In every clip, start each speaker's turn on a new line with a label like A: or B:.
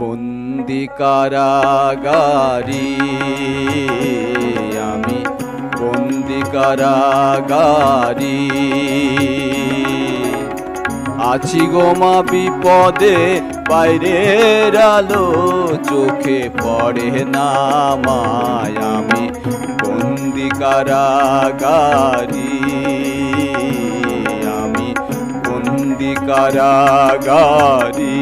A: বন্দি কারাগারি আমি বন্দি কারাগারি আছি গো মা বিপদে, বাইরের আলো চোখে পড়ে না মায়। আমি বন্দি কারাগারি আমি বন্দি কারাগারি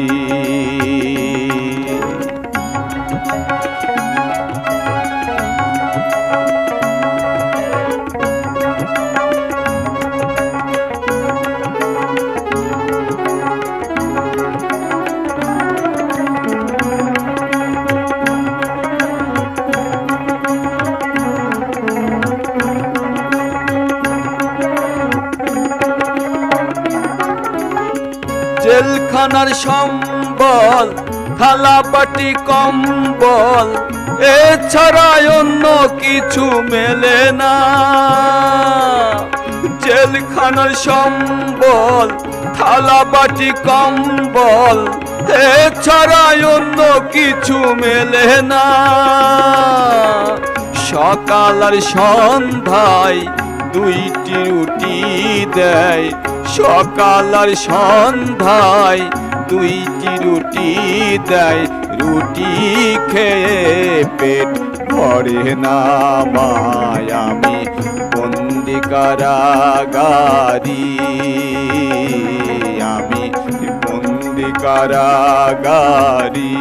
A: জেলখানার সম্বল থালাবাটি কম্বল এছাড়া অন্য কিছু মেলে না। জেলখানার সম্বল, থালাপাটি কম্বল এছাড়া অন্য কিছু মেলে না। সকাল আর সন্ধ্যায় দুইটি রুটি দেয়। সকাল আর সন্ধ্যায় দুইটি রুটি দেয়। রুটি খেয়ে পেট ভরে না মায় আমি বন্দি কারাগারি আমি বন্দি কারাগারি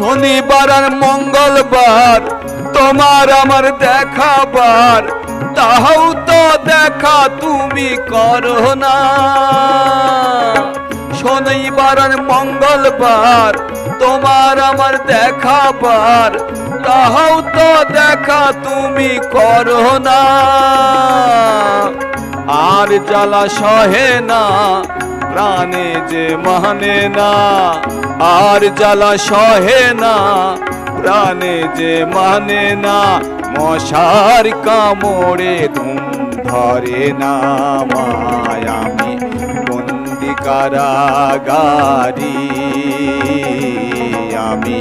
A: শনিবার আর মঙ্গলবার, তোমার আমার দেখাবার, তাহাও তো দেখা তুমি করো না। শনিবার আর মঙ্গলবার, তোমার আমার দেখাবার, তাহাও তো দেখা তুমি করো না। আর জ্বালা সহে না প্রাণে যে মানে না, আর জ্বালা সহে না, প্রাণে যে মানে না, মশার কামড়ে ধুম ধরে না মায়ামি বন্দি কারাগারি। আমি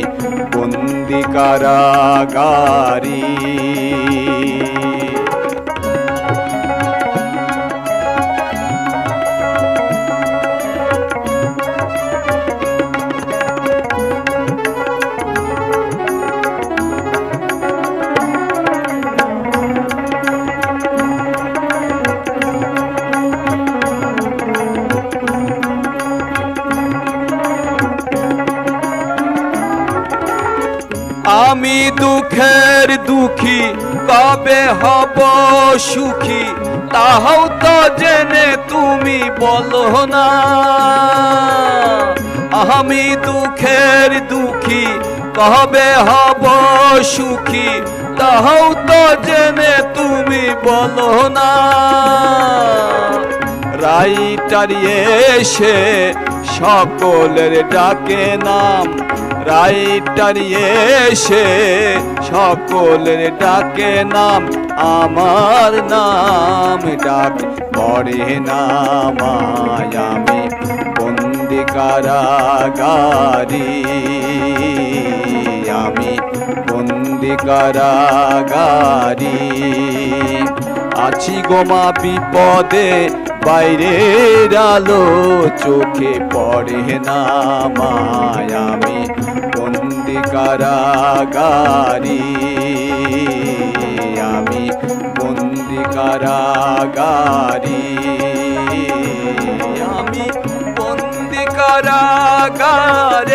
A: বন্দি কারাগারি। আমি দুঃখের দুঃখী, কবে হব সুখী? তাহাও তো জেনে তুমি বলো না। আমি দুঃখের দুঃখী, কবে হব সুখী? তাহাও তো জেনে তুমি বলো না। রাইটার এসে সকলের ডাকে নাম। রাইটার এসে সকলের ডাকে নাম, আমার নাম ডাক পড়ে নাম আমি বন্দি কারাগারি আমি বন্দি কারাগারি আছি গোমা বিপদে, বাইরের আলো চোখে পড়ে না মায়ামি বন্দি কারাগারি। আমি বন্দি কারাগারে। আমি বন্দি কারাগারে।